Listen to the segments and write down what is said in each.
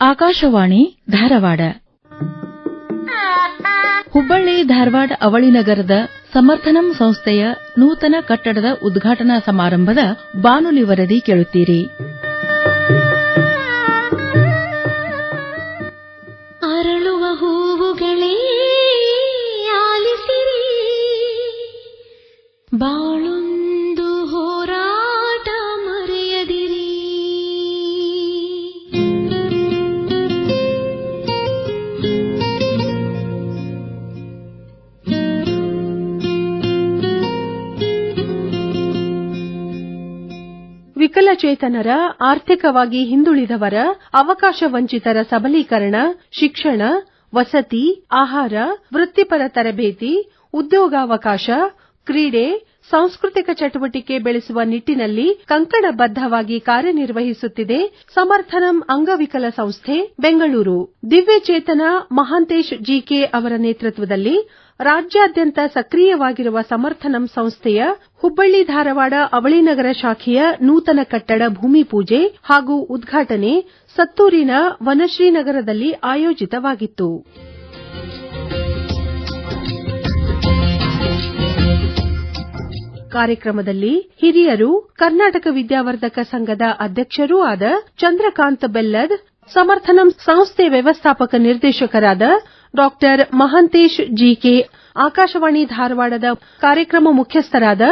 ಆಕಾಶವಾಣಿ ಧಾರವಾಡ. ಹುಬ್ಬಳ್ಳಿ ಧಾರವಾಡ ಅವಳಿ ನಗರದ ಸಮರ್ಥನಂ ಸಂಸ್ಥೆಯ ನೂತನ ಕಟ್ಟಡದ ಉದ್ಘಾಟನಾ ಸಮಾರಂಭದ ಬಾನುಲಿ ವರದಿ ಕೇಳುತ್ತೀರಿ. ಅರಳುವ ಹೂವುಗಳೇ ಆಲಿಸಿರಿ. ವಿಕಲಚೇತನರ ಆರ್ಥಿಕವಾಗಿ ಹಿಂದುಳಿದವರ, ಅವಕಾಶ ವಂಚಿತರ ಸಬಲೀಕರಣ, ಶಿಕ್ಷಣ, ವಸತಿ, ಆಹಾರ, ವೃತ್ತಿಪರ ತರಬೇತಿ, ಉದ್ಯೋಗಾವಕಾಶ, ಕ್ರೀಡೆ, ಸಾಂಸ್ಕೃತಿಕ ಚಟುವಟಿಕೆ ಬೆಳೆಸುವ ನಿಟ್ಟಿನಲ್ಲಿ ಕಂಕಣಬದ್ಧವಾಗಿ ಕಾರ್ಯನಿರ್ವಹಿಸುತ್ತಿದೆ ಸಮರ್ಥನಂ ಅಂಗವಿಕಲ ಸಂಸ್ಥೆ, ಬೆಂಗಳೂರು. ದಿವ್ಯಚೇತನ ಮಹಾಂತೇಶ್ ಜಿಕೆ ಅವರ ನೇತೃತ್ವದಲ್ಲಿ ರಾಜ್ಯಾದ್ಯಂತ ಸಕ್ರಿಯವಾಗಿರುವ ಸಮರ್ಥನಂ ಸಂಸ್ಥೆಯ ಹುಬ್ಬಳ್ಳಿ ಧಾರವಾಡ ಅವಳಿನಗರ ಶಾಖೆಯ ನೂತನ ಕಟ್ಟಡ ಭೂಮಿ ಪೂಜೆ ಹಾಗೂ ಉದ್ಘಾಟನೆ ಸತ್ತೂರಿನ ವನಶ್ರೀನಗರದಲ್ಲಿ ಆಯೋಜಿತವಾಗಿತ್ತು. ಕಾರ್ಯಕ್ರಮದಲ್ಲಿ ಹಿರಿಯರು, ಕರ್ನಾಟಕ ವಿದ್ಯಾವರ್ಧಕ ಸಂಘದ ಅಧ್ಯಕ್ಷರೂ ಆದ ಚಂದ್ರಕಾಂತ್ ಬೆಲ್ಲದ್, ಸಮರ್ಥನಂ ಸಂಸ್ಥೆ ವ್ಯವಸ್ಥಾಪಕ ನಿರ್ದೇಶಕರಾದ ಡಾ ಮಹಾಂತೇಶ್ ಜಿಕೆ, ಆಕಾಶವಾಣಿ ಧಾರವಾಡದ ಕಾರ್ಯಕ್ರಮ ಮುಖ್ಯಸ್ಥರಾದ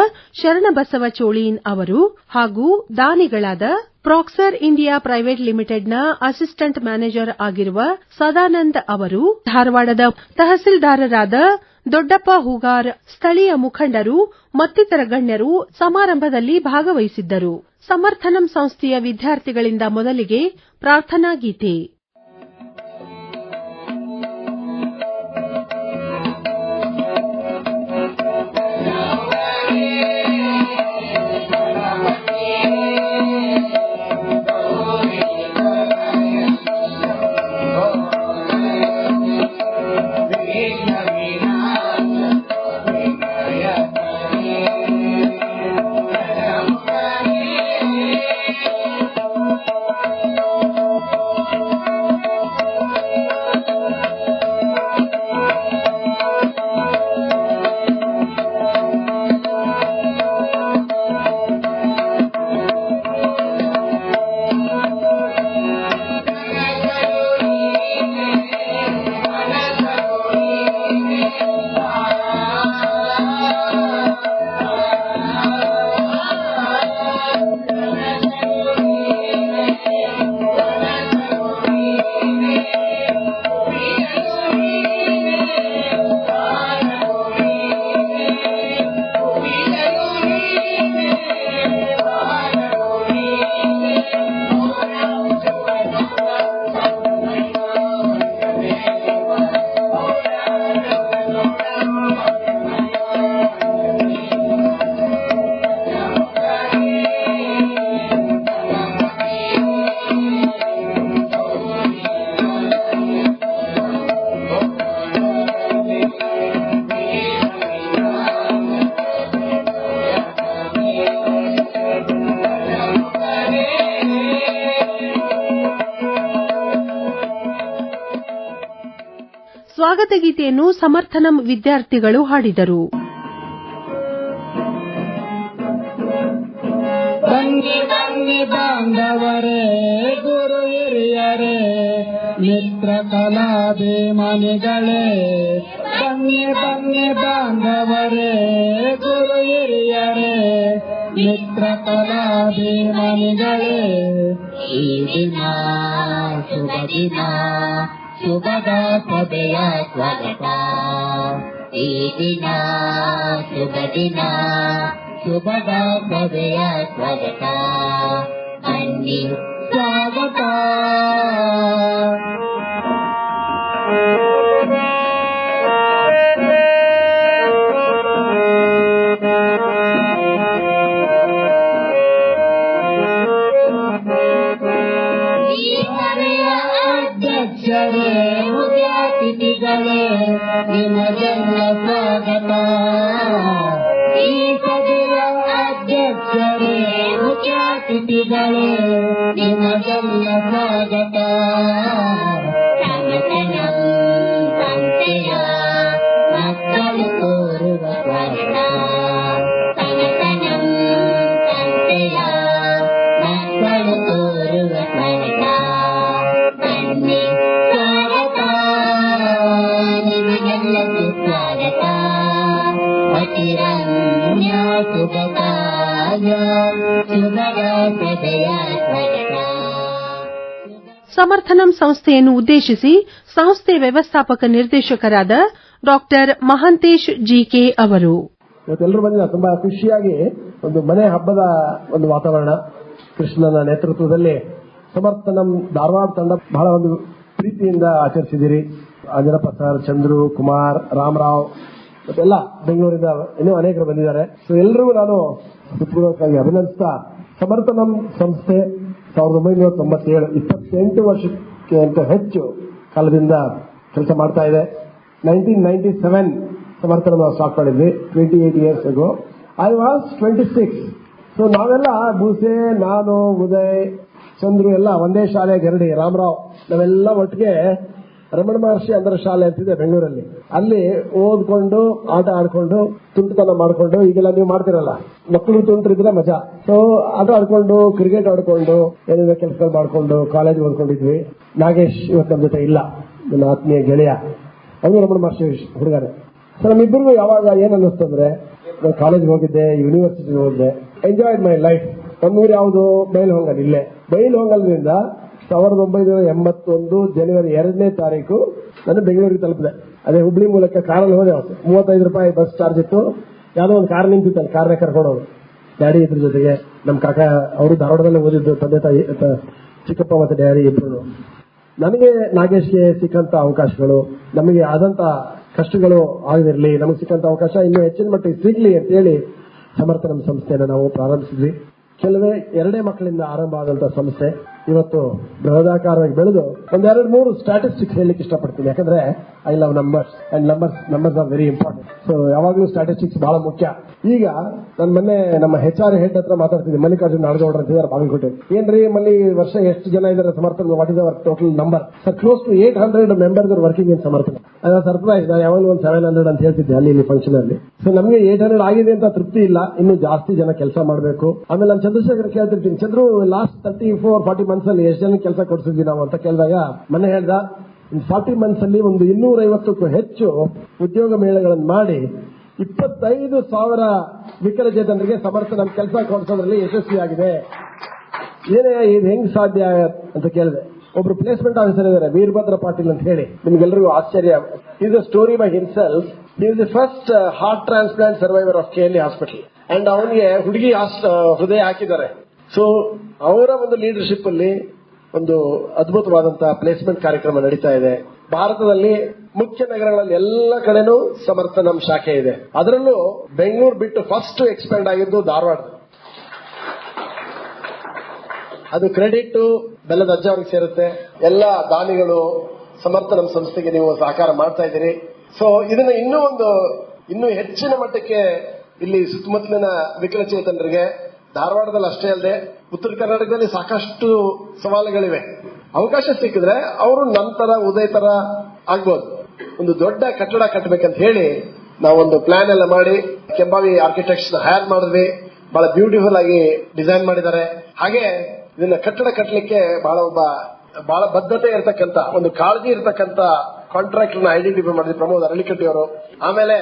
ಶರಣಬಸವ ಚೋಳೀನ್ ಅವರು ಹಾಗೂ ದಾನಿಗಳಾದ ಪ್ರಾಕ್ಸರ್ ಇಂಡಿಯಾ ಪ್ರೈವೇಟ್ ಲಿಮಿಟೆಡ್ನ ಅಸಿಸ್ಟೆಂಟ್ ಮ್ಯಾನೇಜರ್ ಆಗಿರುವ ಸದಾನಂದ್ ಅವರು, ಧಾರವಾಡದ ತಹಸೀಲ್ದಾರರಾದ ದೊಡ್ಡಪ್ಪ ಹೂಗಾರ್, ಸ್ಥಳೀಯ ಮುಖಂಡರು, ಮತ್ತಿತರ ಗಣ್ಯರು ಸಮಾರಂಭದಲ್ಲಿ ಭಾಗವಹಿಸಿದ್ದರು. ಸಮರ್ಥನಂ ಸಂಸ್ಥೆಯ ವಿದ್ಯಾರ್ಥಿಗಳಿಂದ ಮೊದಲಿಗೆ ಪ್ರಾರ್ಥನಾ ಗೀತೆ. ಸ್ವಾಗತ ಗೀತೆಯನ್ನು ಸಮರ್ಥನಂ ವಿದ್ಯಾರ್ಥಿಗಳು ಹಾಡಿದರು. ಬನ್ನಿ ಬನ್ನಿ ಬಾಂಧವರೇ, ಗುರು ಹಿರಿಯರೇ, ಮಿತ್ರ ಕಲಾಭಿಮಾನಿಗಳೇ. ಬನ್ನಿ ಬನ್ನಿ ಬಾಂಧವರೇ, ಗುರು ಹಿರಿಯರೇ, ಮಿತ್ರ ಕಲಾಭಿಮಾನಿಗಳೇ. ಈ ದಿನ, ಶುಭ ದಿನ. शुभदा पदया स्वागता एदिना शुभदिना शुभदा पदया स्वागता अन्य स्वागता। ಸಮರ್ಥನಂ ಸಂಸ್ಥೆಯನ್ನು ಉದ್ದೇಶಿಸಿ ಸಂಸ್ಥೆ ವ್ಯವಸ್ಥಾಪಕ ನಿರ್ದೇಶಕರಾದ ಡಾಕ್ಟರ್ ಮಹಾಂತೇಶ್ ಜಿಕೆ ಅವರು. ಇವತ್ತೆಲ್ಲರೂ ಬಂದಿಲ್ಲ ತುಂಬಾ ಖುಷಿಯಾಗಿ ಒಂದು ಮನೆ ಹಬ್ಬದ ಒಂದು ವಾತಾವರಣ, ಕೃಷ್ಣನ ನೇತೃತ್ವದಲ್ಲಿ ಸಮರ್ಥನಂ ಧಾರವಾಡ ತಂಡ ಬಹಳ ಒಂದು ಪ್ರೀತಿಯಿಂದ ಆಚರಿಸಿದಿರಿ ಅಂಜನಪ್ಪ ಸರ್ ಚಂದ್ರು, ಕುಮಾರ್, ರಾಮರಾವ್ ಮತ್ತೆಲ್ಲ ಬೆಂಗಳೂರಿಂದ ಇನ್ನೂ ಅನೇಕರು ಬಂದಿದ್ದಾರೆ. ಸೊ ಎಲ್ಲರಿಗೂ ನಾನು ಹೃತ್ಪೂರ್ವಕವಾಗಿ ಅಭಿನಂದಿಸ್ತಾ ಸಮರ್ಥನಂ ಸಂಸ್ಥೆ ಸಾವಿರದ ಒಂಬೈನೂರ ತೊಂಬತ್ತೇಳು, ಇಪ್ಪತ್ತೆಂಟು ವರ್ಷಕ್ಕೆ ಅಂತ ಹೆಚ್ಚು ಕಾಲದಿಂದ ಕೆಲಸ ಮಾಡ್ತಾ ಇದೆ. ನೈನ್ಟೀನ್ ನೈನ್ಟಿ ಸೆವೆನ್ ಸಮರ್ಥನ ನಾವು ಸ್ಟಾರ್ಟ್ ಮಾಡಿದ್ವಿ twenty eight years ago I was twenty six so ನಾವೆಲ್ಲ ಬೂಸೆ, ನಾನು, ಉದಯ್, ಚಂದ್ರು ಎಲ್ಲ ಒಂದೇ ಶಾಲೆ ಗರಡಿ ರಾಮರಾವ್, ನಾವೆಲ್ಲ ಒಟ್ಟಿಗೆ ರಮಣ ಮಹರ್ಷಿ ಅಂತರ ಶಾಲೆ ಅಂತಿದೆ ಬೆಂಗಳೂರಲ್ಲಿ. ಅಲ್ಲಿ ಓದ್ಕೊಂಡು, ಆಟ ಆಡ್ಕೊಂಡು, ತುಂಟತನ ಮಾಡ್ಕೊಂಡು, ಈಗೆಲ್ಲ ನೀವು ಮಾಡ್ತಿರಲ್ಲ. ಮಕ್ಕಳು ತುಂಟ್ರಿದ್ರೆ ಮಜಾ. ಸೊ ಆಟ ಆಡ್ಕೊಂಡು ಕ್ರಿಕೆಟ್ ಆಡ್ಕೊಂಡು ಏನೇನೋ ಕೆಲಸಗಳು ಮಾಡ್ಕೊಂಡು ಕಾಲೇಜ್ ಓದ್ಕೊಂಡಿದ್ವಿ. ನಾಗೇಶ್ ಇವತ್ತು ನಮ್ಮ ಜೊತೆ ಇಲ್ಲ. ನನ್ನ ಆತ್ಮೀಯ ಗೆಳೆಯ. ಅವನು ರಮಣ ಮಹರ್ಷಿ ಹುಡುಗರೇ. ಸೊ ನಮ್ಮಿಬ್ಬರಿಗೂ ಯಾವಾಗ ಏನ್ ಅನ್ನಿಸ್ತಂದ್ರೆ ನಾನು ಕಾಲೇಜ್ ಹೋಗಿದ್ದೆ ಯೂನಿವರ್ಸಿಟಿ ಹೋಗಿದ್ದೆ. ಎಂಜಾಯ್ಡ್ ಮೈ ಲೈಫ್ ನಮ್ಮೂರು ಯಾವುದು? ಬೈಲಹೊಂಗಲ್. ಇಲ್ಲೇ. ಬೈಲಹೊಂಗಲ್ನಿಂದ ಸಾವಿರದ ಒಂಬೈನೂರ ಎಂಬತ್ತೊಂದು ಜನವರಿ ಎರಡನೇ ತಾರೀಕು ನಾನು ಬೆಂಗಳೂರಿಗೆ ತಲುಪಿದೆ. ಅದೇ ಹುಬ್ಳಿ ಮೂಲಕ ಕಾರಲ್ಲಿ ಹೋದೆ ಅವತ್ತು. ಮೂವತ್ತೈದು ರೂಪಾಯಿ ಬಸ್ ಚಾರ್ಜ್ ಇತ್ತು. ಯಾವುದೋ ಒಂದು ಕಾರ್ ನಿಂತಿತ್ತು ಅಲ್ಲಿ ಕಾರ್ನೇ ಕರ್ಕೊಂಡು ಹೋಗಿ ಡ್ಯಾಡಿ ಇದ್ರ ಜೊತೆಗೆ ನಮ್ಮ ಕಾಕ ಅವರು ಧಾರವಾಡದಲ್ಲೇ ಓದಿದ್ದು, ತಂದೆ ತಾಯಿ ಚಿಕ್ಕಪ್ಪ ಮತ್ತು ಡ್ಯಾಡಿ ಇಬ್ಬರು ನನಗೆ ನಾಗೇಶ್ಗೆ ಸಿಕ್ಕಂತ ಅವಕಾಶಗಳು, ನಮಗೆ ಆದಂತ ಕಷ್ಟಗಳು ಆಗದಿರಲಿ ನಮಗೆ ಸಿಕ್ಕಂತ ಅವಕಾಶ ಇನ್ನೂ ಹೆಚ್ಚಿನ ಮಟ್ಟಿಗೆ ಸಿಗ್ಲಿ ಅಂತ ಹೇಳಿ ಸಮರ್ಥನಂ ಸಂಸ್ಥೆಯನ್ನು ನಾವು ಪ್ರಾರಂಭಿಸಿದ್ವಿ. ಕೆಲವೇ ಎರಡೇ ಮಕ್ಕಳಿಂದ ಆರಂಭ ಆದಂತ ಸಂಸ್ಥೆ. ಇವತ್ತು ಬೃಹದಾಕಾರವಾಗಿ ಬೆಳೆದು ಒಂದೆರಡು ಮೂರು ಸ್ಟಾಟಿಸ್ಟಿಕ್ಸ್ ಹೇಳಲಿಕ್ಕೆ ಇಷ್ಟಪಡ್ತೀನಿ. ಯಾಕಂದ್ರೆ I love numbers and numbers numbers are very important so ಯಾವಾಗಲೂ ಸ್ಟಾಟಿಸ್ಟಿಕ್ಸ್ ಬಹಳ ಮುಖ್ಯ. ಈಗ ನಾನು ಮೊನ್ನೆ ನಮ್ಮ ಹೆಚ್ ಆರ್ ಹೆಡ್ ಹತ್ರ ಮಾತಾಡ್ತಿದ್ದೆ, ಮಲ್ಲಿಕಾರ್ಜುನ್ ನಾಡಗೌಡ್ರ ಅಂತಿದ್ದಾರೆ ಬಾಗಲಕೋಟೆ ಏನ್ರಿ ಮಲ್ಲಿ ವರ್ಷ ಎಷ್ಟು ಜನ ಇದ್ದಾರೆ Samarthana what is our total number sir close to eight hundred members working in Samarthana. Surprise ಯಾವಾಗಲೂ ಒಂದು ಸೆವೆನ್ ಹಂಡ್ರೆಡ್ ಅಂತ ಹೇಳ್ತಿದ್ದೆ ಅಲ್ಲಿ, ಇಲ್ಲಿ ಫಂಕ್ಷನ್ ಅಲ್ಲಿ. ಸೊ ನಮಗೆ ಏಟ್ ಹಂಡ್ರೆಡ್ ಆಗಿದೆ ಅಂತ ತೃಪ್ತಿ ಇಲ್ಲ. ಇನ್ನು ಜಾಸ್ತಿ ಜನ ಕೆಲಸ ಮಾಡಬೇಕು. ಆಮೇಲೆ ನಾನು Chandrashekar ಕೇಳ್ತಿರ್ತೀನಿ. Chandru last thirty four forty months ಎಷ್ಟು ಜನ ಕೆಲಸ ಕೊಡ್ಸಿದ್ವಿ ನಾವು ಅಂತ ಕೇಳಿದಾಗ ಮನೆ ಹೇಳ್ದ ಫಾರ್ಟಿ ಮಂತ್ಸ್ ಅಲ್ಲಿ ಒಂದು ಇನ್ನೂರೈವತ್ತಕ್ಕೂ ಹೆಚ್ಚು ಉದ್ಯೋಗ ಮೇಳಗಳನ್ನು ಮಾಡಿ ಇಪ್ಪತ್ತೈದು ಸಾವಿರ ವಿಕಲಚೇತನರಿಗೆ ನಮ್ಮ ಕೆಲಸ ಕೊಡಿಸೋದ್ರಲ್ಲಿ ಯಶಸ್ವಿಯಾಗಿದೆ ಏನೇ ಇದು ಹೆಂಗ್ ಸಾಧ್ಯ ಅಂತ ಕೇಳಿದೆ. ಒಬ್ರು ಪ್ಲೇಸ್ಮೆಂಟ್ ಆಫೀಸರ್ ಇದ್ದಾರೆ ವೀರಭದ್ರ ಪಾಟೀಲ್ ಅಂತ ಹೇಳಿ. ನಿಮ್ಗೆಲ್ಲರಿಗೂ ಆಶ್ಚರ್ಯ. Is a story by himself is the first heart transplant survivor of KLE hospital and ಅವನಿಗೆ ಹುಡುಗಿ ಹೃದಯ ಹಾಕಿದ್ದಾರೆ. ಸೊ ಅವರ ಒಂದು ಲೀಡರ್ಶಿಪ್ ಅಲ್ಲಿ ಒಂದು ಅದ್ಭುತವಾದಂತಹ ಪ್ಲೇಸ್ಮೆಂಟ್ ಕಾರ್ಯಕ್ರಮ ನಡೀತಾ ಇದೆ. ಭಾರತದಲ್ಲಿ ಮುಖ್ಯ ನಗರಗಳಲ್ಲಿ ಎಲ್ಲ ಕಡೆನೂ ಸಮರ್ಥನಂ ಶಾಖೆ ಇದೆ. ಅದರಲ್ಲೂ ಬೆಂಗಳೂರು ಬಿಟ್ಟು ಫಸ್ಟ್ ಎಕ್ಸ್ಪ್ಯಾಂಡ್ ಆಗಿದ್ದು ಧಾರವಾಡ. ಅದು ಕ್ರೆಡಿಟ್ ಬೆಲ್ಲದ ಅಜ್ಜ ಅವ್ರಿಗೆ ಸೇರುತ್ತೆ. ಎಲ್ಲ ದಾನಿಗಳು ಸಮರ್ಥನಂ ಸಂಸ್ಥೆಗೆ ನೀವು ಸಹಕಾರ ಮಾಡ್ತಾ ಇದ್ದೀರಿ. ಸೊ ಇದನ್ನ ಇನ್ನೂ ಒಂದು, ಇನ್ನೂ ಹೆಚ್ಚಿನ ಮಟ್ಟಕ್ಕೆ ಇಲ್ಲಿ ಸುತ್ತಮುತ್ತಲಿನ ವಿಕಲಚೇತನರಿಗೆ ಧಾರವಾಡದಲ್ಲಿ ಅಷ್ಟೇ ಅಲ್ಲದೆ ಉತ್ತರ ಕರ್ನಾಟಕದಲ್ಲಿ ಸಾಕಷ್ಟು ಸವಾಲುಗಳಿವೆ. ಅವಕಾಶ ಸಿಕ್ಕಿದ್ರೆ ಅವರು ನಂತರ ಉದಯ ತರ ಆಗ್ಬೋದು. ಒಂದು ದೊಡ್ಡ ಕಟ್ಟಡ ಕಟ್ಟಬೇಕಂತ ಹೇಳಿ ನಾವೊಂದು ಪ್ಲಾನ್ ಎಲ್ಲ ಮಾಡಿ, ಕೆಂಬಾವಿ ಆರ್ಕಿಟೆಕ್ಟ್ಸ್ ಹೈರ್ ಮಾಡಿದ್ವಿ. ಬಹಳ ಬ್ಯೂಟಿಫುಲ್ ಆಗಿ ಡಿಸೈನ್ ಮಾಡಿದ್ದಾರೆ. ಹಾಗೆ ಇದನ್ನ ಕಟ್ಟಡ ಕಟ್ಟಲಿಕ್ಕೆ ಬಹಳ ಒಬ್ಬ, ಬಹಳ ಬದ್ಧತೆ ಇರತಕ್ಕಂತ, ಒಂದು ಕಾಳಜಿ ಇರತಕ್ಕಂತ ಕಾಂಟ್ರಾಕ್ಟರ್ ಐಡೆಂಟಿಫೈ ಮಾಡಿದ್ವಿ, ಪ್ರಮೋದ್ ಅರಳಿಕಟ್ಟಿ ಅವರು ಆಮೇಲೆ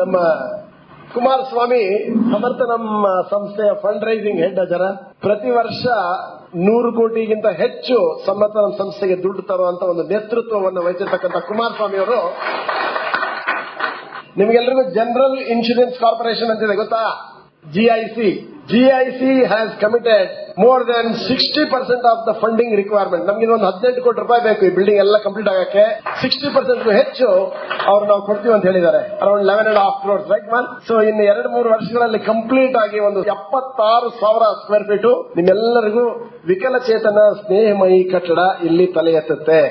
ನಮ್ಮ ಕುಮಾರಸ್ವಾಮಿ, ಸಮರ್ಥ ನಮ್ಮ ಸಂಸ್ಥೆಯ ಫಂಡ್ ರೈಸಿಂಗ್ ಹೆಡ್ ಅಜರ ಪ್ರತಿ ವರ್ಷ ನೂರು ಕೋಟಿಗಿಂತ ಹೆಚ್ಚು ಸಮರ್ಥ ನಮ್ಮ ಸಂಸ್ಥೆಗೆ ದುಡ್ಡು ತರುವಂತ ಒಂದು ನೇತೃತ್ವವನ್ನು ವಹಿಸಿರ್ತಕ್ಕಂಥ ಕುಮಾರಸ್ವಾಮಿ ಅವರು. ನಿಮಗೆಲ್ಲರಿಗೂ ಜನರಲ್ ಇನ್ಶೂರೆನ್ಸ್ ಕಾರ್ಪೊರೇಷನ್ ಅಂತಿದೆ, ಗೊತ್ತಾ? GIC GIC has committed more than sixty percent of the funding requirement ನಮ್ಗೆ ಒಂದು ಹದಿನೆಂಟು ಕೋಟಿ ರೂಪಾಯಿ ಬೇಕು ಈ ಬಿಲ್ಡಿಂಗ್ ಎಲ್ಲ ಕಂಪ್ಲೀಟ್ ಆಗಕ್ಕೆ. ಸಿಕ್ಸ್ಟಿ ಪರ್ಸೆಂಟ್ ಹೆಚ್ಚು ಅವ್ರು ನಾವು ಕೊಡ್ತೀವಿ ಅಂತ ಹೇಳಿದ್ದಾರೆ. Around eleven and half crores right man so ಇನ್ನು ಎರಡು, ಮೂರು ವರ್ಷಗಳಲ್ಲಿ ಕಂಪ್ಲೀಟ್ ಆಗಿ ಒಂದು ಎಪ್ಪತ್ತಾರು ಸಾವಿರ ಸ್ಕ್ವೇರ್ ಫೀಟ್ ನಿಮ್ಮೆಲ್ಲರಿಗೂ ವಿಕಲಚೇತನ ಸ್ನೇಹಮಯಿ ಕಟ್ಟಡ ಇಲ್ಲಿ ತಲೆ ಎತ್ತುತ್ತೆ.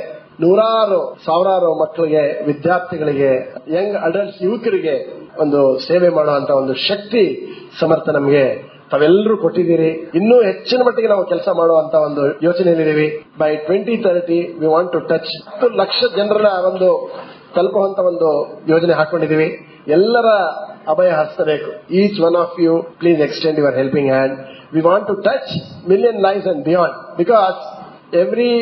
ನೂರಾರು, ಸಾವಿರಾರು ಮಕ್ಕಳಿಗೆ, ವಿದ್ಯಾರ್ಥಿಗಳಿಗೆ ಯಂಗ್ ಅಡಲ್ಟ್ಸ್ ಯುವಕರಿಗೆ ಒಂದು ಸೇವೆ ಮಾಡುವಂತ ಒಂದು ಶಕ್ತಿ, ಸಮರ್ಥ ನಮಗೆ ತಾವೆಲ್ಲರೂ ಕೊಟ್ಟಿದ್ದೀರಿ. ಇನ್ನೂ ಹೆಚ್ಚಿನ ಮಟ್ಟಿಗೆ ನಾವು ಕೆಲಸ ಮಾಡುವಂತ ಒಂದು ಯೋಚನೆಯಲ್ಲಿದ್ದೀವಿ. By twenty thirty we want to touch ಹತ್ತು ಲಕ್ಷ ಜನರ ಒಂದು ತಲುಪುವಂತ ಒಂದು ಯೋಜನೆ ಹಾಕೊಂಡಿದ್ದೀವಿ. ಎಲ್ಲರ ಅಭಯ ಹಸ್ತಬೇಕು each one of you please extend your helping hand we want to touch million life and beyond because every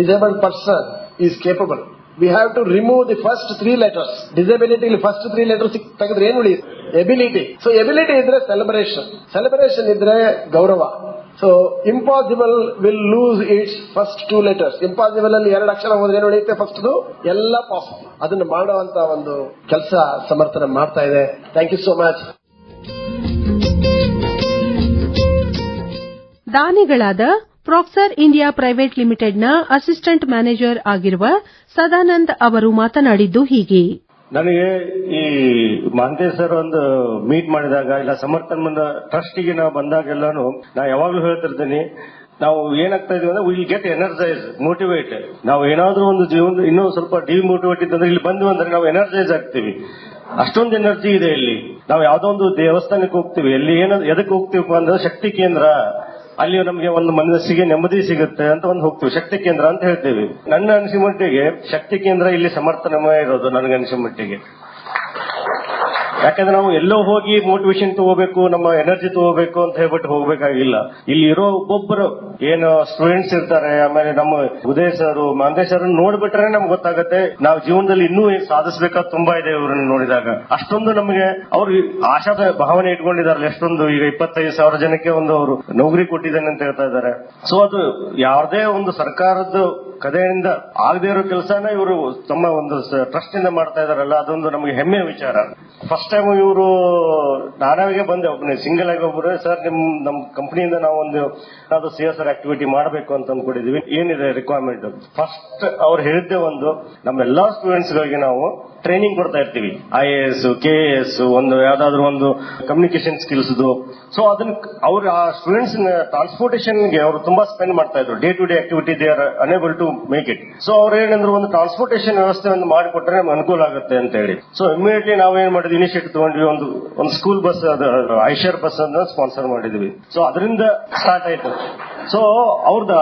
disabled person is capable. We have to remove the first three letters Disability first three letters ತೆಗೆದ್ರೆ ಏನು ಉಳಿಯುತ್ತೆ? Ability so ability ಇದ್ರೆ celebration celebration ಇದ್ರೆ ಗೌರವ. So impossible will lose its first two letters impossible ಅಲ್ಲಿ ಎರಡು ಅಕ್ಷರ ಹೋದ್ರೆ ಏನು ಉಳಿಯುತ್ತೆ ಫಸ್ಟ್ ಎಲ್ಲ ಪಾಸಿಬಲ್ ಅದನ್ನು ಮಾಡುವಂತ ಒಂದು ಕೆಲಸ ಸಮರ್ಥನೆ ಮಾಡ್ತಾ ಇದೆ. ಥ್ಯಾಂಕ್ ಯು ಸೋ ಮಚ್ ದಾನಿಗಳಾದ ಪ್ರಾಕ್ಸರ್ ಇಂಡಿಯಾ ಪ್ರೈವೇಟ್ ಲಿಮಿಟೆಡ್ನ ಅಸಿಸ್ಟೆಂಟ್ ಮ್ಯಾನೇಜರ್ ಆಗಿರುವ ಸದಾನಂದ್ ಅವರು ಮಾತನಾಡಿದ್ದು ಹೀಗೆ. ನನಗೆ ಈ ಮಹಂತೇಶ್ ಸರ್ ಒಂದು ಮೀಟ್ ಮಾಡಿದಾಗ ಇಲ್ಲ, ಸಮರ್ಥನ ಟ್ರಸ್ಟಿಗೆ ನಾವು ಬಂದಾಗೆಲ್ಲಾನು ನಾ ಯಾವಾಗ್ಲೂ ಹೇಳ್ತಿರ್ತೀನಿ, ನಾವು ಏನಾಗ್ತಾ ಇದೀವಿ ಅಂದ್ರೆ ವಿಲ್ ಗೆಟ್ ಎನರ್ಜೈಸ್ ಮೋಟಿವೇಟ್ ನಾವು ಏನಾದ್ರೂ ಒಂದು ಜೀವನ ಇನ್ನೂ ಸ್ವಲ್ಪ ಡಿಮೋಟಿವೇಟ್ ಇತ್ತಂದ್ರೆ ಇಲ್ಲಿ ಬಂದ್ವಿ ಅಂದ್ರೆ ನಾವು ಎನರ್ಜೈಸ್ ಆಗ್ತೀವಿ. ಅಷ್ಟೊಂದು ಎನರ್ಜಿ ಇದೆ ಇಲ್ಲಿ. ನಾವು ಯಾವುದೋ ಒಂದು ದೇವಸ್ಥಾನಕ್ಕೆ ಹೋಗ್ತೀವಿ, ಎಲ್ಲಿ ಏನ ಎದಕ್ಕೆ ಹೋಗ್ತೀವಪ್ಪ ಅಂದ್ರೆ ಶಕ್ತಿ ಕೇಂದ್ರ. ಅಲ್ಲಿ ನಮಗೆ ಒಂದು ಮನಸ್ಸಿಗೆ ನೆಮ್ಮದಿ ಸಿಗುತ್ತೆ ಅಂತ ಒಂದು ಹೋಗ್ತೀವಿ. ಶಕ್ತಿ ಕೇಂದ್ರ ಅಂತ ಹೇಳ್ತೇವೆ. ನನ್ನ ಅನಿಸಿದ ಮಟ್ಟಿಗೆ ಶಕ್ತಿ ಕೇಂದ್ರ ಇಲ್ಲಿ ಸಮರ್ಥನಮಯ ಇರೋದು ನನಗನ್ಸಿದ ಮಟ್ಟಿಗೆ. ಯಾಕಂದ್ರೆ ನಾವು ಎಲ್ಲೋ ಹೋಗಿ ಮೋಟಿವೇಶನ್ ತಗೋಬೇಕು, ನಮ್ಮ ಎನರ್ಜಿ ತಗೋಬೇಕು ಅಂತ ಹೇಳ್ಬಿಟ್ಟು ಹೋಗ್ಬೇಕಾಗಿಲ್ಲ. ಇಲ್ಲಿ ಇರೋ ಒಬ್ಬೊಬ್ಬರು ಏನು ಸ್ಟೂಡೆಂಟ್ಸ್ ಇರ್ತಾರೆ, ಆಮೇಲೆ ನಮ್ಮ ಉದಯ ಸರ್ ಮಂದೇಶ್ ಸರ್ ನೋಡ್ಬಿಟ್ರೆ ನಮ್ಗೆ ಗೊತ್ತಾಗುತ್ತೆ, ನಾವು ಜೀವನದಲ್ಲಿ ಇನ್ನೂ ಸಾಧಿಸಬೇಕಾದ ತುಂಬಾ ಇದೆ ಇವ್ರನ್ನ ನೋಡಿದಾಗ. ಅಷ್ಟೊಂದು ನಮಗೆ ಅವ್ರು ಆಶಾದ ಭಾವನೆ ಇಟ್ಕೊಂಡಿದಾರಲ್ಲ, ಎಷ್ಟೊಂದು ಈಗ ಇಪ್ಪತ್ತೈದು ಸಾವಿರ ಜನಕ್ಕೆ ಒಂದು ಅವರು ನೌಕರಿ ಕೊಟ್ಟಿದ್ದೇನೆ ಅಂತ ಹೇಳ್ತಾ ಇದ್ದಾರೆ. ಸೊ ಅದು ಯಾವುದೇ ಒಂದು ಸರ್ಕಾರದ ಕದೆಯಿಂದ ಆಗದೇ ಇರೋ ಕೆಲಸನ ಇವರು ತಮ್ಮ ಒಂದು ಟ್ರಸ್ಟ್ ಇಂದ ಮಾಡ್ತಾ ಇದಾರಲ್ಲ ಅದೊಂದು ನಮಗೆ ಹೆಮ್ಮೆಯ ವಿಚಾರ. ಫಸ್ಟ್ ಟೈಮ್ ಇವರು ನಾನಾಗೆ ಬಂದೆ. ಒಬ್ಬನೇ ಸಿಂಗಲ್ ಆಗಿ ಒಬ್ಬರು ಸರ್, ನಿಮ್ ನಮ್ಮ ಕಂಪ್ನಿಯಿಂದ ನಾವು ಒಂದು ಯಾವ್ದು ಸಿ ಎಸ್ ಆರ್ ಆಕ್ಟಿವಿಟಿ ಮಾಡಬೇಕು ಅಂತ ಅಂದ್ಕೊಂಡಿದೀವಿ ಏನಿದೆ ರಿಕ್ವೈರ್ಮೆಂಟ್ ಫಸ್ಟ್ ಅವ್ರು ಹೇಳಿದ್ದೆ ಒಂದು, ನಮ್ಮೆಲ್ಲಾ ಸ್ಟೂಡೆಂಟ್ಸ್ಗಳಿಗೆ ಸ್ಟೂಡೆಂಟ್ಸ್ ಗಳಿಗೆ ನಾವು ಟ್ರೈನಿಂಗ್ ಕೊಡ್ತಾ ಇರ್ತೀವಿ. I A S K A S ಒಂದು ಯಾವ್ದಾದ್ರು ಒಂದು ಕಮ್ಯುನಿಕೇಶನ್ ಸ್ಕಿಲ್ಸ್ ಸೊ ಅದನ್ನ ಅವ್ರ, ಆ ಸ್ಟೂಡೆಂಟ್ಸ್ ಟ್ರಾನ್ಸ್ಪೋರ್ಟೇಷನ್ಗೆ ಅವರು ತುಂಬಾ ಸ್ಪೆಂಡ್ ಮಾಡ್ತಾ ಇದ್ರು. Day to day activity they are unable to make it so ಅವ್ರು ಏನಂದ್ರು ಒಂದು ಟ್ರಾನ್ಸ್ಪೋರ್ಟೇಷನ್ ವ್ಯವಸ್ಥೆ ಒಂದು ಮಾಡಿಕೊಟ್ರೆ ನಮ್ಗೆ ಅನುಕೂಲ ಆಗುತ್ತೆ ಅಂತ ಹೇಳಿ. ಸೊ ಇಮಿಡಿಯೇಟ್ಲಿ ನಾವೇನ್ ಮಾಡಿದ್ವಿ? ಇನಿಷಿಯೇಟಿವ್ ತಗೊಂಡ್ವಿ. ಒಂದು ಒಂದು ಸ್ಕೂಲ್ ಬಸ್ ಐಶರ್ ಬಸ್ ಅನ್ನ ಸ್ಪಾನ್ಸರ್ ಮಾಡಿದ್ವಿ. ಸೊ ಅದರಿಂದ ಸ್ಟಾರ್ಟ್ ಆಯ್ತು. ಸೊ ಅವ್ರದ್ದು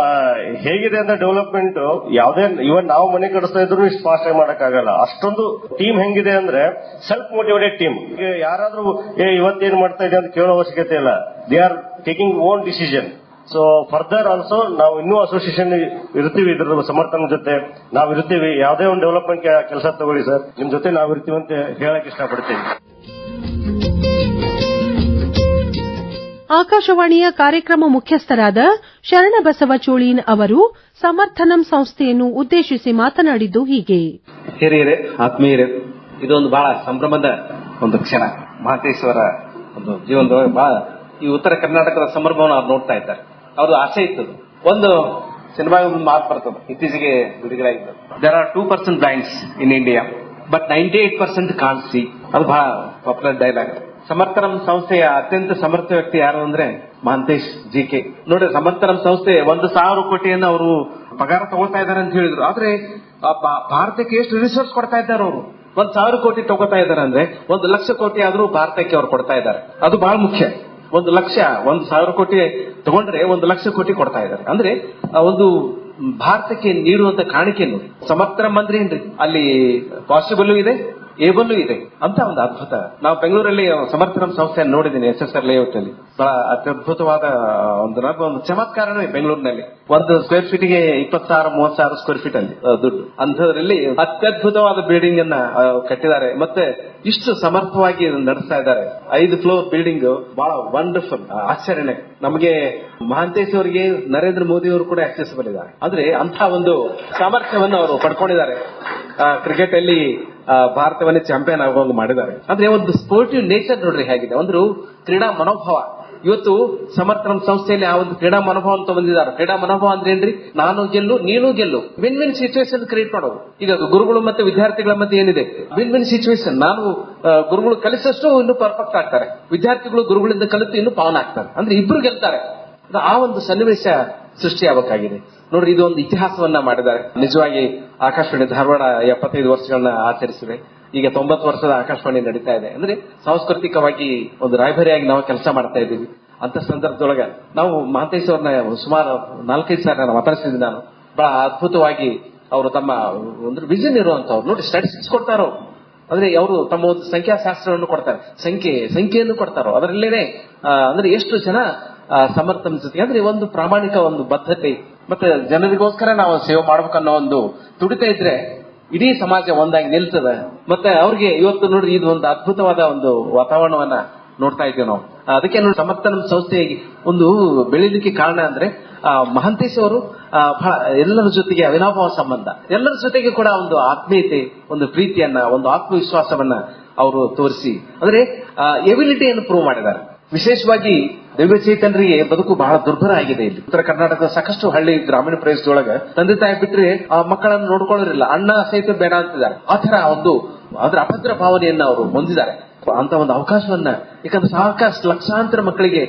ಹೇಗಿದೆ ಅಂತ ಡೆವಲಪ್ಮೆಂಟ್ ಯಾವ್ದೇ ಇವನ್ ನಾವು ಮನೆ ಕಡಿಸ್ತಾ ಇದ್ರು ಇಷ್ಟು ಫಾಸ್ಟ್ ಆಗಿ ಮಾಡಕ್ಕಾಗಲ್ಲ. ಅಷ್ಟೊಂದು ಟೀಮ್ ಹೆಂಗಿದೆ ಅಂದ್ರೆ ಸೆಲ್ಫ್ ಮೋಟಿವೇಟೆಡ್ ಟೀಮ್ ಯಾರಾದ್ರೂ ಇವತ್ತೇನ್ ಮಾಡ್ತಾ ಇದೆ ಅಂತ ಕೇಳೋ ಅವಶ್ಯಕತೆ ಇಲ್ಲ. They are taking own decision so further also ನಾವು ಇನ್ನೂ ಅಸೋಸಿಯೇಷನ್ ಇರ್ತೀವಿ ಇದ್ರ ಸಮರ್ಥನ ಜೊತೆ. ನಾವು ಇರ್ತೀವಿ ಯಾವುದೇ ಒಂದು ಡೆವಲಪ್ಮೆಂಟ್ ಕೆಲಸ ತಗೊಳ್ಳಿ ಸರ್. ನಿಮ್ ಜೊತೆ ನಾವು ಇರ್ತೀವಿ ಅಂತ ಹೇಳಕ್ ಇಷ್ಟಪಡ್ತೀನಿ. ಆಕಾಶವಾಣಿಯ ಕಾರ್ಯಕ್ರಮ ಮುಖ್ಯಸ್ಥರಾದ ಶರಣಬಸವ ಚೋಳೀನ್ ಅವರು ಸಮರ್ಥನಂ ಸಂಸ್ಥೆಯನ್ನು ಉದ್ದೇಶಿಸಿ ಮಾತನಾಡಿದ್ದು ಹೀಗೆ. ಹಿರಿಯರೇ, ಆತ್ಮೀಯರೇ, ಇದೊಂದು ಬಹಳ ಸಂಭ್ರಮದ ಒಂದು ಕ್ಷಣ. ಮಹಂತೇಶ್ವರ ಒಂದು ಜೀವನದೊಳಗೆ ಬಹಳ, ಈ ಉತ್ತರ ಕರ್ನಾಟಕದ ಸಂಭ್ರಮವನ್ನು ಅವ್ರು ನೋಡ್ತಾ ಇದ್ದಾರೆ. ಅವ್ರದ್ದು ಆಸೆ ಇತ್ತು. ಒಂದು ಸಿನಿಮಾ ಮಾತು ಬರ್ತದೆ. ಇತ್ತೀಚೆಗೆ ಬಿಡುಗಡೆಯಾಗಿದ್ದು. There are two percent blinds in India but ninety eight percent she ಅದು ಬಹಳ ಪಾಪ್ಯುಲರ್ ಡೈಲಾಗ್ ಸಮರ್ಥನಂ ಸಂಸ್ಥೆಯ ಅತ್ಯಂತ ಸಮರ್ಥ ವ್ಯಕ್ತಿ ಯಾರು ಅಂದ್ರೆ ಮಹಂತೇಶ್ ಜಿ ಕೆ. ನೋಡಿ ಸಮರ್ಥನಂ ಸಂಸ್ಥೆ ಒಂದು ಸಾವಿರ ಕೋಟಿಯನ್ನು ಅವರು ಪಗಾರ ತಗೋತಾ ಇದ್ದಾರೆ ಅಂತ ಹೇಳಿದ್ರು. ಆದ್ರೆ ಭಾರತಕ್ಕೆ ಎಷ್ಟು ರಿಸೋರ್ಸ್ ಕೊಡ್ತಾ ಇದ್ದಾರೆ ಅವರು? ಒಂದ್ ಸಾವಿರ ಕೋಟಿ ತಗೋತಾ ಇದ್ದಾರೆ ಅಂದ್ರೆ ಒಂದು ಲಕ್ಷ ಕೋಟಿ ಆದ್ರೂ ಭಾರತಕ್ಕೆ ಅವ್ರು ಕೊಡ್ತಾ ಇದ್ದಾರೆ. ಅದು ಬಹಳ ಮುಖ್ಯ. ಒಂದು ಲಕ್ಷ, ಒಂದು ಸಾವಿರ ಕೋಟಿ ತಗೊಂಡ್ರೆ ಒಂದು ಲಕ್ಷ ಕೋಟಿ ಕೊಡ್ತಾ ಇದ್ದಾರೆ. ಅಂದ್ರೆ ಒಂದು ಭಾರತಕ್ಕೆ ನೀಡುವಂತ ಕಾಣಿಕೆ ನೋಡಿ. ಸಮರ್ಥನ ಮಂತ್ರಿ ಏನ್ರಿ? ಅಲ್ಲಿ ಪಾಸಿಬಲ್ ಇದೆ ಏಬಲ್ಲು ಇದೆ ಅಂತ ಒಂದು ಅದ್ಭುತ. ನಾವು ಬೆಂಗಳೂರಲ್ಲಿ ಸಮರ್ಥನಂ ಸಂಸ್ಥೆಯನ್ನು ನೋಡಿದ್ದೀನಿ ಎಸ್ ಎಸ್ ಆರ್ ಲೇಔಟ್ ಅಲ್ಲಿ ಬಹಳ ಅತ್ಯದ್ಭುತವಾದ ಒಂದು ಒಂದು ಚಮತ್ಕಾರನೇ ಬೆಂಗಳೂರಿನಲ್ಲಿ. ಒಂದು ಸ್ಕ್ವೇರ್ ಫೀಟ್ಗೆ ಇಪ್ಪತ್ತು ಸಾವಿರ ಸ್ಕ್ವೇರ್ ಫೀಟ್ ಅಲ್ಲಿ ದುಡ್ಡು. ಅಂಥದ್ರಲ್ಲಿ ಅತ್ಯದ್ಭುತವಾದ ಬಿಲ್ಡಿಂಗ್ ಅನ್ನ ಕಟ್ಟಿದ್ದಾರೆ. ಮತ್ತೆ ಇಷ್ಟು ಸಮರ್ಥವಾಗಿ ನಡೆಸ್ತಾ ಇದ್ದಾರೆ. ಐದು ಫ್ಲೋರ್ ಬಿಲ್ಡಿಂಗ್ ಬಹಳ ವಂಡರ್ಫುಲ್ ಆಶ್ಚರ್ಯನೇ. ನಮಗೆ ಮಹಾಂತೇಶ್ ಅವರಿಗೆ ನರೇಂದ್ರ ಮೋದಿ ಅವರು ಕೂಡ ಆಕ್ಸೆಸಿಬಲ್ ಇದ್ದಾರೆ ಅಂದ್ರೆ ಅಂತ ಒಂದು ಸಾಮರ್ಥ್ಯವನ್ನು ಅವರು ಪಡ್ಕೊಂಡಿದ್ದಾರೆ. ಕ್ರಿಕೆಟ್ ಅಲ್ಲಿ ಭಾರತವನ್ನೇ ಚಾಂಪಿಯನ್ ಆಗುವಂಗೆ ಮಾಡಿದ್ದಾರೆ. ಅಂದ್ರೆ ಒಂದು ಸ್ಪೋರ್ಟಿವ್ ನೇಚರ್ ನೋಡ್ರಿ ಹೇಗಿದೆ. ಒಂದು ಕ್ರೀಡಾ ಮನೋಭಾವ. ಇವತ್ತು ಸಮರ್ಥನಂ ಸಂಸ್ಥೆಯಲ್ಲಿ ಆ ಒಂದು ಕ್ರೀಡಾ ಮನೋಭಾವ ಅಂತ ಬಂದಿದ್ದಾರೆ. ಕ್ರೀಡಾ ಮನೋಭಾವ ಅಂದ್ರೆ ಏನ್ರಿ? ನಾನು ಗೆಲ್ಲು, ನೀನು ಗೆಲ್ಲು. ವಿನ್ ವಿನ್ ಸಿಚುವೇಶನ್ ಕ್ರಿಯೇಟ್ ಮಾಡೋದು. ಈಗ ಗುರುಗಳು ಮತ್ತೆ ವಿದ್ಯಾರ್ಥಿಗಳ ಮಧ್ಯೆ ಏನಿದೆ? ವಿನ್ ವಿನ್ ಸಿಚುವೇಶನ್ ನಾನು ಗುರುಗಳು ಕಲಿಸಷ್ಟು ಇನ್ನು ಪರ್ಫೆಕ್ಟ್ ಆಗ್ತಾರೆ. ವಿದ್ಯಾರ್ಥಿಗಳು ಗುರುಗಳಿಂದ ಕಲಿತು ಇನ್ನು ಪಾವನ ಆಗ್ತಾರೆ. ಅಂದ್ರೆ ಇಬ್ರು ಗೆಲ್ತಾರೆ. ಆ ಒಂದು ಸನ್ನಿವೇಶ ಸೃಷ್ಟಿಯಾಗಬೇಕಾಗಿದೆ ನೋಡ್ರಿ, ಇದು ಒಂದು ಇತಿಹಾಸವನ್ನ ಮಾಡಿದ್ದಾರೆ. ನಿಜವಾಗಿ ಆಕಾಶವಾಣಿ ಧಾರವಾಡ ಎಪ್ಪತ್ತೈದು ವರ್ಷಗಳನ್ನ ಆಚರಿಸಿದೆ. ಈಗ ತೊಂಬತ್ತು ವರ್ಷದ ಆಕಾಶವಾಣಿ ನಡೀತಾ ಇದೆ. ಅಂದ್ರೆ ಸಾಂಸ್ಕೃತಿಕವಾಗಿ ಒಂದು ರಾಯಭಾರಿಯಾಗಿ ನಾವು ಕೆಲಸ ಮಾಡ್ತಾ ಇದ್ದೀವಿ. ಅಂತ ಸಂದರ್ಭದೊಳಗ ನಾವು ಮಹಂತೇಶ್ ಸುಮಾರು ನಾಲ್ಕೈದು ಸಾರಿ ನಾನು ಮಾತಾಡಿಸಿದ್ವಿ ನಾನು. ಬಹಳ ಅದ್ಭುತವಾಗಿ ಅವರು ತಮ್ಮ ಒಂದು ವಿಷನ್ ಇರುವಂತವ್ರು. ನೋಡಿ ಸ್ಟಾಟಿಸ್ಟಿಕ್ಸ್ ಕೊಡ್ತಾರೋ. ಅಂದ್ರೆ ಅವರು ತಮ್ಮ ಒಂದು ಸಂಖ್ಯಾಶಾಸ್ತ್ರವನ್ನು ಕೊಡ್ತಾರೆ. ಸಂಖ್ಯೆ, ಸಂಖ್ಯೆಯನ್ನು ಕೊಡ್ತಾರೋ. ಅದರಲ್ಲೇನೆ ಅಂದ್ರೆ ಎಷ್ಟು ಜನ ಸಮರ್ಥ ಜೊತೆಗೆ, ಅಂದ್ರೆ ಒಂದು ಪ್ರಾಮಾಣಿಕ ಒಂದು ಬದ್ಧತೆ. ಮತ್ತೆ ಜನರಿಗೋಸ್ಕರ ನಾವು ಸೇವೆ ಮಾಡ್ಬೇಕನ್ನೋ ಒಂದು ತುಡಿತ ಇದ್ರೆ ಇಡೀ ಸಮಾಜ ಒಂದಾಗಿ ನಿಲ್ತದೆ. ಮತ್ತೆ ಅವ್ರಿಗೆ ಇವತ್ತು ನೋಡ್ರಿ ಇದು ಒಂದು ಅದ್ಭುತವಾದ ಒಂದು ವಾತಾವರಣವನ್ನ ನೋಡ್ತಾ ಇದ್ದೇವೆ ನಾವು. ಅದಕ್ಕೆ ನೋಡಿ ಸಮರ್ಥನ ಸಂಸ್ಥೆ ಒಂದು ಬೆಳೀಲಿಕ್ಕೆ ಕಾರಣ ಅಂದ್ರೆ ಆ, ಮಹಂತೇಶ್ ಅವರು ಬಹಳ ಎಲ್ಲರ ಜೊತೆಗೆ ಅವಿನಾಭಾವ ಸಂಬಂಧ ಎಲ್ಲರ ಜೊತೆಗೆ ಕೂಡ ಒಂದು ಆತ್ಮೀಯತೆ ಒಂದು ಪ್ರೀತಿಯನ್ನ ಒಂದು ಆತ್ಮವಿಶ್ವಾಸವನ್ನ ಅವರು ತೋರಿಸಿ. ಅಂದ್ರೆ ಎಬಿಲಿಟಿಯನ್ನು ಪ್ರೂವ್ ಮಾಡಿದ್ದಾರೆ. ವಿಶೇಷವಾಗಿ ದಿವ್ಯ ಚೇತನರಿಗೆ ಬದುಕು ಬಹಳ ದುರ್ಭರ ಆಗಿದೆ ಇಲ್ಲಿ. ಉತ್ತರ ಕರ್ನಾಟಕದ ಸಾಕಷ್ಟು ಹಳ್ಳಿ ಗ್ರಾಮೀಣ ಪ್ರದೇಶದೊಳಗೆ ತಂದೆ ತಾಯಿ ಬಿಟ್ಟರೆ ಆ ಮಕ್ಕಳನ್ನು ನೋಡ್ಕೊಳ್ಳೋರಿಲ್ಲ, ಅಣ್ಣ ಸಹಿತ ಬೇಡ ಅಂತಿದ್ದಾರೆ. ಆ ತರ ಒಂದು, ಅದರ ಅಭದ್ರ ಭಾವನೆಯನ್ನ ಅವರು ಹೊಂದಿದ್ದಾರೆ. ಅಂತ ಒಂದು ಅವಕಾಶವನ್ನ, ಯಾಕಂದ್ರೆ ಸಾಕಷ್ಟು ಲಕ್ಷಾಂತರ ಮಕ್ಕಳಿಗೆ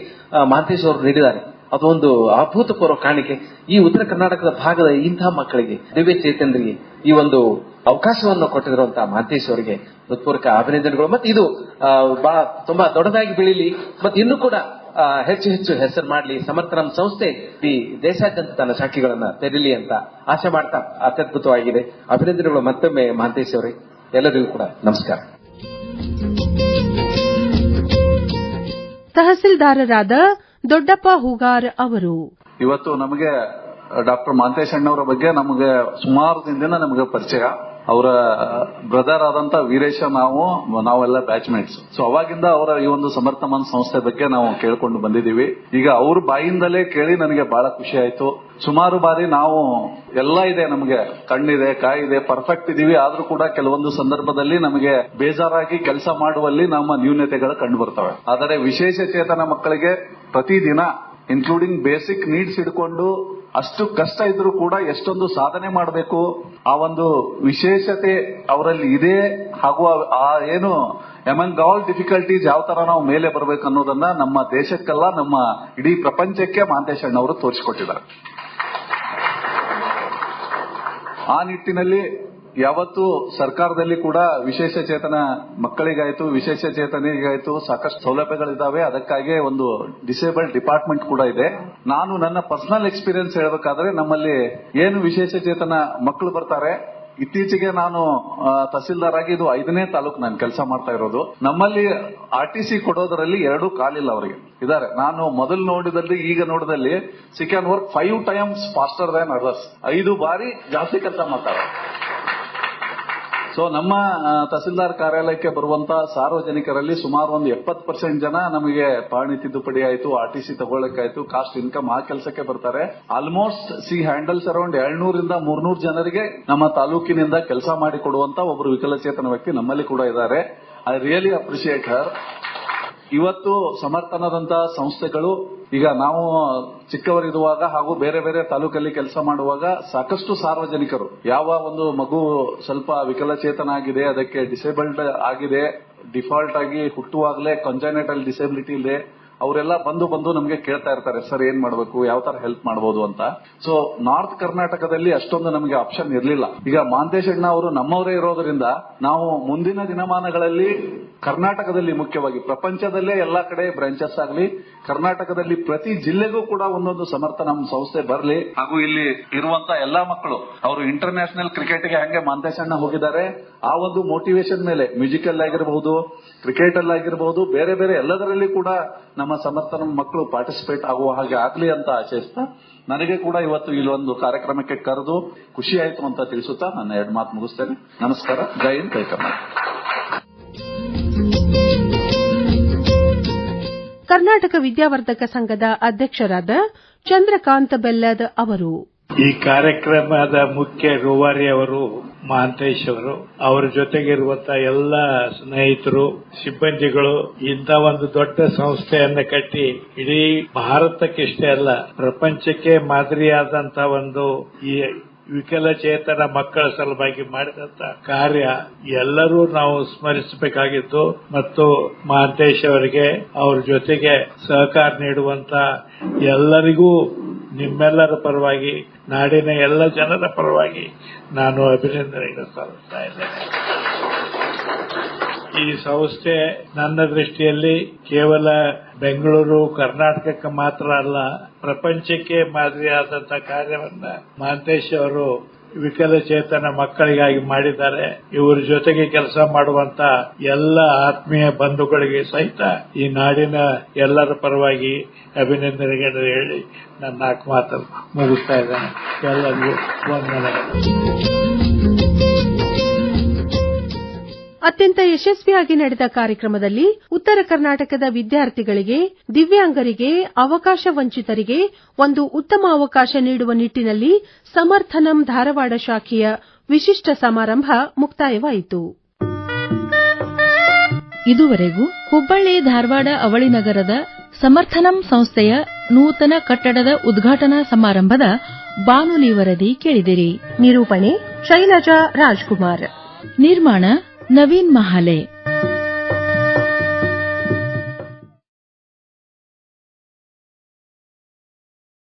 ಮಾಂತೇಶ್ ಅವರು ನೀಡಿದ್ದಾರೆ. ಅದೊಂದು ಅಭೂತಪೂರ್ವ ಕಾಣಿಕೆ. ಈ ಉತ್ತರ ಕರ್ನಾಟಕದ ಭಾಗದ ಇಂತಹ ಮಕ್ಕಳಿಗೆ ದಿವ್ಯ ಚೇತನರಿಗೆ ಈ ಒಂದು ಅವಕಾಶವನ್ನು ಕೊಟ್ಟಿರುವಂತಹ ಮಹಾಂತೇಶ್ ಅವರಿಗೆ ಹೃತ್ಪೂರ್ವಕ ಅಭಿನಂದನೆಗಳು. ಮತ್ತೆ ಇದು ಬಹಳ ತುಂಬಾ ದೊಡ್ಡದಾಗಿ ಬೆಳೀಲಿ ಮತ್ತೆ ಇನ್ನು ಕೂಡ ಹೆಚ್ಚು ಹೆಚ್ಚು ಹೆಸರು ಮಾಡಲಿ ಸಮರ್ಥನಂ ಸಂಸ್ಥೆ ಈ ದೇಶಾದ್ಯಂತ ತನ್ನ ಶಾಖೆಗಳನ್ನ ತೆರೀಲಿ ಅಂತ ಆಶೆ ಮಾಡ್ತಾ ಅತ್ಯದ್ಭುತವಾಗಿದೆ. ಅಭಿನಂದನೆಗಳು ಮತ್ತೊಮ್ಮೆ ಮಹಾಂತೇಶ್ ಅವರೇ. ಎಲ್ಲರಿಗೂ ಕೂಡ ನಮಸ್ಕಾರ. ತಹಸೀಲ್ದಾರರಾದ ದೊಡ್ಡಪ್ಪ ಹೂಗಾರ್ ಅವರು. ಇವತ್ತು ನಮಗೆ ಡಾಕ್ಟರ್ ಮಾಂತೇಶ್ ಅಣ್ಣವರ ಬಗ್ಗೆ ನಮಗೆ ಸುಮಾರು ದಿನದಿಂದ ನಮಗೆ ಪರಿಚಯ. ಅವರ ಬ್ರದರ್ ಆದಂತ ವೀರೇಶ ನಾವು, ನಾವೆಲ್ಲ ಬ್ಯಾಚ್ಮೇಟ್ಸ್ ಸೊ ಅವಾಗಿಂದ ಅವರ ಈ ಒಂದು ಸಮರ್ಥಮಾನ ಸಂಸ್ಥೆ ಬಗ್ಗೆ ನಾವು ಕೇಳ್ಕೊಂಡು ಬಂದಿದ್ದೀವಿ. ಈಗ ಅವ್ರ ಬಾಯಿಂದಲೇ ಕೇಳಿ ನನಗೆ ಬಹಳ ಖುಷಿ ಆಯ್ತು. ಸುಮಾರು ಬಾರಿ ನಾವು, ಎಲ್ಲ ಇದೆ ನಮಗೆ. ಕಣ್ಣಿದೆ, ಕಾಯಿದೆ ಪರ್ಫೆಕ್ಟ್ ಇದೀವಿ. ಆದ್ರೂ ಕೂಡ ಕೆಲವೊಂದು ಸಂದರ್ಭದಲ್ಲಿ ನಮಗೆ ಬೇಜಾರಾಗಿ ಕೆಲಸ ಮಾಡುವಲ್ಲಿ ನಮ್ಮ ನ್ಯೂನತೆಗಳು ಕಂಡು ಬರ್ತವೆ. ಆದರೆ ವಿಶೇಷ ಚೇತನ ಮಕ್ಕಳಿಗೆ ಪ್ರತಿದಿನ ಇನ್ಕ್ಲೂಡಿಂಗ್ ಬೇಸಿಕ್ ನೀಡ್ಸ್ ಹಿಡ್ಕೊಂಡು ಅಷ್ಟು ಕಷ್ಟ ಇದ್ರೂ ಕೂಡ ಎಷ್ಟೊಂದು ಸಾಧನೆ ಮಾಡಬೇಕು, ಆ ಒಂದು ವಿಶೇಷತೆ ಅವರಲ್ಲಿ ಇದೆ. ಹಾಗೂ ಆ- ಏನು ಎಮಂಗ್ ಆಲ್ ಡಿಫಿಕಲ್ಟೀಸ್ ಯಾವ ತರ ನಾವು ಮೇಲೆ ಬರಬೇಕು ಅನ್ನೋದನ್ನ ನಮ್ಮ ದೇಶಕ್ಕೆಲ್ಲ, ನಮ್ಮ ಇಡೀ ಪ್ರಪಂಚಕ್ಕೆ ಮಹಾಂತೇಶ್ ಅಣ್ಣವರು ತೋರಿಸಿಕೊಟ್ಟಿದ್ದಾರೆ. ಆ ನಿಟ್ಟಿನಲ್ಲಿ ಯಾವತ್ತು ಸರ್ಕಾರದಲ್ಲಿ ಕೂಡ ವಿಶೇಷ ಚೇತನ ಮಕ್ಕಳಿಗಾಯ್ತು, ವಿಶೇಷ ಚೇತನಿಗಾಯ್ತು ಸಾಕಷ್ಟು ಸೌಲಭ್ಯಗಳಿದ್ದಾವೆ. ಅದಕ್ಕಾಗಿ ಒಂದು ಡಿಸೇಬಲ್ಡ್ ಡಿಪಾರ್ಟ್ಮೆಂಟ್ ಕೂಡ ಇದೆ. ನಾನು ನನ್ನ ಪರ್ಸನಲ್ ಎಕ್ಸ್ಪೀರಿಯನ್ಸ್ ಹೇಳಬೇಕಾದ್ರೆ ನಮ್ಮಲ್ಲಿ ಏನು ವಿಶೇಷ ಚೇತನ ಮಕ್ಕಳು ಬರ್ತಾರೆ? ಇತ್ತೀಚೆಗೆ ನಾನು ತಹಸೀಲ್ದಾರ್ ಆಗಿ ಇದು ಐದನೇ ತಾಲೂಕು ನಾನು ಕೆಲಸ ಮಾಡ್ತಾ ಇರೋದು. ನಮ್ಮಲ್ಲಿ ಆರ್ ಟಿ ಸಿ ಕೊಡೋದರಲ್ಲಿ ಎರಡು ಕಾಲಿಲ್ಲ ಅವರಿಗೆ. ಇದಾರೆ ನಾನು ಮೊದಲು ನೋಡಿದಲ್ಲಿ, ಈಗ ನೋಡಿದಲ್ಲಿ she can work five times faster than others ಐದು ಬಾರಿ ಜಾಸ್ತಿ ಕೆಲಸ ಮಾಡ್ತಾರೆ. ಸೊ ನಮ್ಮ ತಹಸೀಲ್ದಾರ್ ಕಾರ್ಯಾಲಯಕ್ಕೆ ಬರುವಂತ ಸಾರ್ವಜನಿಕರಲ್ಲಿ ಸುಮಾರು ಒಂದು ಎಪ್ಪತ್ತು ಪರ್ಸೆಂಟ್ ಜನ ನಮಗೆ ಪಹಣಿ ತಿದ್ದುಪಡಿ ಆಯ್ತು, ಆರ್ ಟಿ ಸಿ ತಗೊಳ್ಳಕ್ಕಾಯ್ತು ಕಾಸ್ಟ್ ಇನ್ಕಮ್ ಆ ಕೆಲಸಕ್ಕೆ ಬರ್ತಾರೆ. ಆಲ್ಮೋಸ್ಟ್ ಸಿ ಹ್ಯಾಂಡಲ್ಸ್ ಅರೌಂಡ್ ಏಳ್ನೂರಿಂದ ಮೂರ್ನೂರು ಜನರಿಗೆ ನಮ್ಮ ತಾಲೂಕಿನಿಂದ ಕೆಲಸ ಮಾಡಿಕೊಡುವಂತ ಒಬ್ಬರು ವಿಕಲಚೇತನ ವ್ಯಕ್ತಿ ನಮ್ಮಲ್ಲಿ ಕೂಡ ಇದ್ದಾರೆ. ಐ ರಿಯಲಿ ಅಪ್ರಿಶಿಯೇಟ್ ಹರ್ ಇವತ್ತು ಸಮರ್ಥನದಂತಹ ಸಂಸ್ಥೆಗಳು, ಈಗ ನಾವು ಚಿಕ್ಕವರಿರುವಾಗ ಹಾಗೂ ಬೇರೆ ಬೇರೆ ತಾಲೂಕಲ್ಲಿ ಕೆಲಸ ಮಾಡುವಾಗ ಸಾಕಷ್ಟು ಸಾರ್ವಜನಿಕರು. ಯಾವ ಒಂದು ಮಗು ಸ್ವಲ್ಪ ವಿಕಲಚೇತನ ಆಗಿದೆ ಅದಕ್ಕೆ ಡಿಸೇಬಲ್ಡ್ ಆಗಿದೆ ಡಿಫಾಲ್ಟ್ ಆಗಿ ಹುಟ್ಟುವಾಗಲೇ ಕಂಜಾನೆಟಲ್ ಡಿಸೇಬಿಲಿಟಿ ಇದೆ, ಅವರೆಲ್ಲ ಬಂದು ಬಂದು ನಮಗೆ ಕೇಳ್ತಾ ಇರ್ತಾರೆ, ಸರ್, ಏನ್ ಮಾಡಬೇಕು? ಯಾವ ತರ ಹೆಲ್ಪ್ ಮಾಡಬಹುದು ಅಂತ. ಸೊ ನಾರ್ತ್ ಕರ್ನಾಟಕದಲ್ಲಿ ಅಷ್ಟೊಂದು ನಮಗೆ ಆಪ್ಷನ್ ಇರಲಿಲ್ಲ. ಈಗ ಮಾಂತೇಶ್ ಅಣ್ಣ ಅವರು ನಮ್ಮವರೇ ಇರೋದ್ರಿಂದ ನಾವು ಮುಂದಿನ ದಿನಮಾನಗಳಲ್ಲಿ ಕರ್ನಾಟಕದಲ್ಲಿ ಮುಖ್ಯವಾಗಿ ಪ್ರಪಂಚದಲ್ಲೇ ಎಲ್ಲಾ ಕಡೆ ಬ್ರಾಂಚಸ್ ಆಗಲಿ, ಕರ್ನಾಟಕದಲ್ಲಿ ಪ್ರತಿ ಜಿಲ್ಲೆಗೂ ಕೂಡ ಒಂದೊಂದು ಸಮರ್ಥ ನಮ್ಮ ಸಂಸ್ಥೆ ಬರಲಿ. ಹಾಗೂ ಇಲ್ಲಿ ಇರುವಂತಹ ಎಲ್ಲಾ ಮಕ್ಕಳು, ಅವರು ಇಂಟರ್ ನ್ಯಾಷನಲ್ ಕ್ರಿಕೆಟ್ಗೆ ಹಂಗೆ ಮಾಂತೇಶಣ್ಣ ಹೋಗಿದ್ದಾರೆ. ಆ ಒಂದು ಮೋಟಿವೇಶನ್ ಮೇಲೆ ಮ್ಯೂಸಿಕಲ್ ಆಗಿರಬಹುದು ಕ್ರಿಕೆಟ್ ಅಲ್ಲಿ ಆಗಿರಬಹುದು, ಬೇರೆ ಬೇರೆ ಎಲ್ಲದರಲ್ಲಿ ಕೂಡ ನಮ್ಮ ಸಮರ್ಥನ ಮಕ್ಕಳು ಪಾರ್ಟಿಸಿಪೇಟ್ ಆಗುವ ಹಾಗೆ ಆಗ್ಲಿ ಅಂತ ಆಶಯಿಸ್ತಾ ನನಗೆ ಕೂಡ ಇವತ್ತು ಇಲ್ಲಿ ಒಂದು ಕಾರ್ಯಕ್ರಮಕ್ಕೆ ಕರೆದು ಖುಷಿ ಆಯ್ತು ಅಂತ ತಿಳಿಸುತ್ತಾ ನನ್ನ ಎರಡು ಮಾತು ಮುಗಿಸ್ತೇನೆ. ನಮಸ್ಕಾರ. ಜೈ ಹಿಂದ್ ಕರ್ನಾಟಕ ವಿದ್ಯಾವರ್ಧಕ ಸಂಘದ ಅಧ್ಯಕ್ಷರಾದ ಚಂದ್ರಕಾಂತ ಬೆಲ್ಲದ್ ಅವರು. ಈ ಕಾರ್ಯಕ್ರಮದ ಮುಖ್ಯ ರೂವಾರಿ ಅವರು ಮಹಾಂತೇಶ್ ಅವರು. ಅವರ ಜೊತೆಗಿರುವಂತಹ ಎಲ್ಲ ಸ್ನೇಹಿತರು, ಸಿಬ್ಬಂದಿಗಳು, ಇಂಥ ಒಂದು ದೊಡ್ಡ ಸಂಸ್ಥೆಯನ್ನು ಕಟ್ಟಿ ಇಡೀ ಭಾರತಕ್ಕಿಷ್ಟೇ ಅಲ್ಲ, ಪ್ರಪಂಚಕ್ಕೆ ಮಾದರಿಯಾದಂತಹ ಒಂದು ಈ ವಿಕಲಚೇತನ ಮಕ್ಕಳ ಸಲುವಾಗಿ ಮಾಡಿದಂತ ಕಾರ್ಯ ಎಲ್ಲರೂ ನಾವು ಸ್ಮರಿಸಬೇಕಾಗಿತ್ತು. ಮತ್ತು ಮಹಾಂತೇಶ್ ಅವರಿಗೆ ಅವ್ರ ಜೊತೆಗೆ ಸಹಕಾರ ನೀಡುವಂತ ಎಲ್ಲರಿಗೂ ನಿಮ್ಮೆಲ್ಲರ ಪರವಾಗಿ, ನಾಡಿನ ಎಲ್ಲ ಜನರ ಪರವಾಗಿ ನಾನು ಅಭಿನಂದನೆಗಳು ಸಲ್ಲಿಸ್ತಾ ಇದ್ದೇನೆ. ಈ ಸಂಸ್ಥೆ ನನ್ನ ದೃಷ್ಟಿಯಲ್ಲಿ ಕೇವಲ ಬೆಂಗಳೂರು, ಕರ್ನಾಟಕಕ್ಕೆ ಮಾತ್ರ ಅಲ್ಲ, ಪ್ರಪಂಚಕ್ಕೆ ಮಾದರಿಯಾದಂತಹ ಕಾರ್ಯವನ್ನ ಮಹಾಂತೇಶ್ ಅವರು ವಿಕಲಚೇತನ ಮಕ್ಕಳಿಗಾಗಿ ಮಾಡಿದ್ದಾರೆ. ಇವರ ಜೊತೆಗೆ ಕೆಲಸ ಮಾಡುವಂತ ಎಲ್ಲ ಆತ್ಮೀಯ ಬಂಧುಗಳಿಗೆ ಸಹಿತ ಈ ನಾಡಿನ ಎಲ್ಲರ ಪರವಾಗಿ ಅಭಿನಂದನೆಗಳನ್ನು ಹೇಳಿ ನನ್ನ ನಾಲ್ಕು ಮಾತನ್ನು ಮುಗಿಸ್ತಾ ಇದ್ದೇನೆ. ಎಲ್ಲರಿಗೂ ವಂದನೆಗಳು. ಅತ್ಯಂತ ಯಶಸ್ವಿಯಾಗಿ ನಡೆದ ಕಾರ್ಯಕ್ರಮದಲ್ಲಿ ಉತ್ತರ ಕರ್ನಾಟಕದ ವಿದ್ಯಾರ್ಥಿಗಳಿಗೆ ದಿವ್ಯಾಂಗರಿಗೆ ಅವಕಾಶ ವಂಚಿತರಿಗೆ ಒಂದು ಉತ್ತಮ ಅವಕಾಶ ನೀಡುವ ನಿಟ್ಟಿನಲ್ಲಿ ಸಮರ್ಥನಂ ಧಾರವಾಡ ಶಾಖೆಯ ವಿಶಿಷ್ಟ ಸಮಾರಂಭ ಮುಕ್ತಾಯವಾಯಿತು. ಇದುವರೆಗೂ ಹುಬ್ಬಳ್ಳಿ ಧಾರವಾಡ ಅವಳಿ ನಗರದ ಸಮರ್ಥನಂ ಸಂಸ್ಥೆಯ ನೂತನ ಕಟ್ಟಡದ ಉದ್ಘಾಟನಾ ಸಮಾರಂಭದ ಬಾನುಲಿ ವರದಿ ಕೇಳಿದಿರಿ. ನಿರೂಪಣೆ ಶೈಲಜಾ ರಾಜ್ಕುಮಾರ್. ನಿರ್ಮಾಣ ನವೀನ್ ಮಹಾಲೆ